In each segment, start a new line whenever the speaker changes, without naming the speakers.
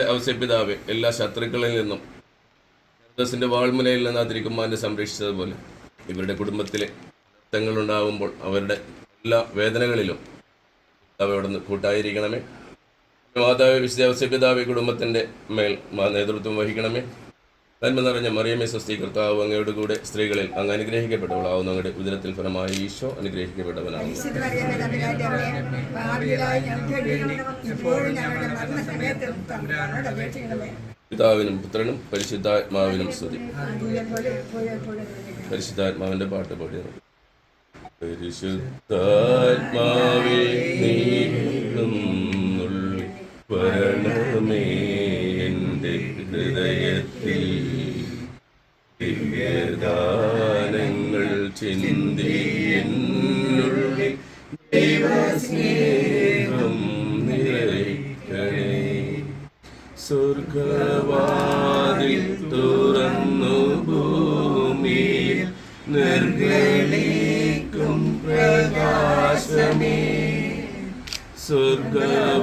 ഔസപിതാവെ എല്ലാ ശത്രുക്കളിൽ നിന്നും ഹെർദസിന്റെ വാൾമുനയിൽ നിന്ന് ആ സംരക്ഷിച്ചതുപോലെ ഇവരുടെ കുടുംബത്തിലെ ഉണ്ടാകുമ്പോൾ അവരുടെ എല്ലാ വേദനകളിലും കർത്താവ് അവിടെ നിന്ന് കൂട്ടായിരിക്കണമേ. മാതാവ് വിശുദ്ധ കുടുംബത്തിന്റെ മേൽ നേതൃത്വം വഹിക്കണമേ. നന്മ നിറഞ്ഞ മറിയമേ സ്വസ്തി കർത്താവ് അങ്ങയുടെ കൂടെ സ്ത്രീകളിൽ അങ്ങ് അനുഗ്രഹിക്കപ്പെട്ടവളാവുന്ന. അങ്ങയുടെ ഉദരത്തിൽ ഫലമായി ഈശോ അനുഗ്രഹിക്കപ്പെട്ടവനാകുന്നു പിതാവിനും പുത്രനും പരിശുദ്ധാത്മാവിനും സ്തുതി. പരിശുദ്ധാത്മാവിന്റെ പാട്ട് പാടിയത് പരിശുദ്ധാത്മാവേ വരണമേ എന്റെ ഹൃദയത്തിൽ. ദിവ്യദാനങ്ങൾ ചിന്തി ദൈവസ്നേഹം സ്വർഗവാതിൽ തുറന്നു ഭൂമിയിൽ നിർഗളിക്കും പ്രകാശമേ. സ്വർഗവാതിൽ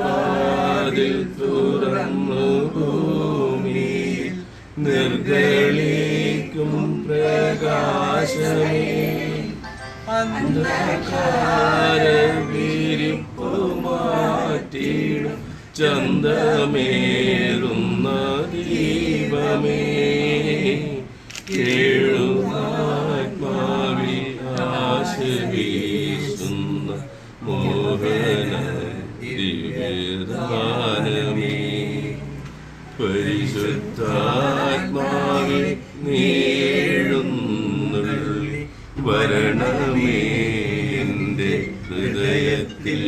തുറന്നു ഭൂമിയിൽ നിർഗളിക്കും പ്രകാശമേ. അന്ധകാര ചന്തമേറുന്ന ദീപമേ കേഴുമാത്മാവി ആശ വീശുന്ന മോഹന ദിവ്യദാനമേ പരിശുദ്ധാത്മാവി നീഴുന്നുള്ളി വരണമേ എന്റെ ഹൃദയത്തിൽ